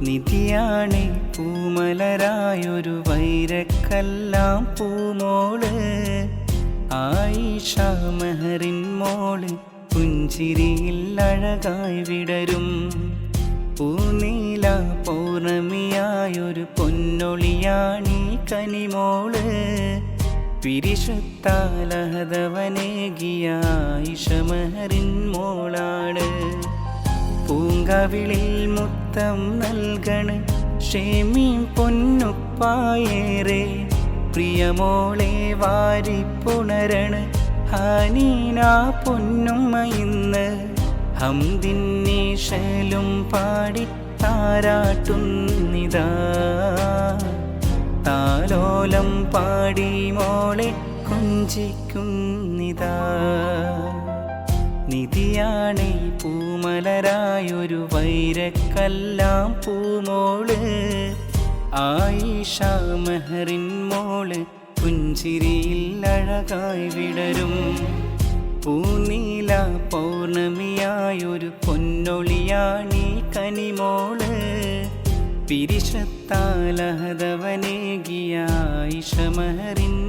നിധിയാണേ പൂമലരായൊരു വൈരക്കല്ലാം പൂമോൾ. ആയിഷ മെഹറിൻ മോൾ പുഞ്ചിരിയിൽ അഴകായി വിടരും. പൂനീല പൗർണമിയായൊരു പൊന്നൊളിയാണീ കനിമോൾ. പിരിശത്താലഹതവനേകിയ ആയിഷമഹറിൻ മോളാണ്. പൂങ്കവിളിൽ മുത്തം നൽകണ്. ഷേമീം പൊന്നുപ്പായേറെ. പ്രിയമോളെ വാരിപ്പുണരണ് ഹാനീനാ പൊന്നുമ്മ ഇന്ന്. ഹംതിന്നീശലും പാടി താരാട്ടുന്നിതാ. താലോലം പാടി മോളെ കൊഞ്ചിക്കുന്നിതാ. നിധിയാണേ പൂമലരായൊരു വൈരക്കല്ലാം പൂമോൾ. ആയിഷ മെഹറിൻ മോൾ പുഞ്ചിരിയിൽ അഴകായി വിടരും. പൂനീല പൗർണമിയായൊരു പൊന്നൊളിയാണീ കനിമോൾ. പിരിശത്താലഹതവനേകിയ മെഹറിൻ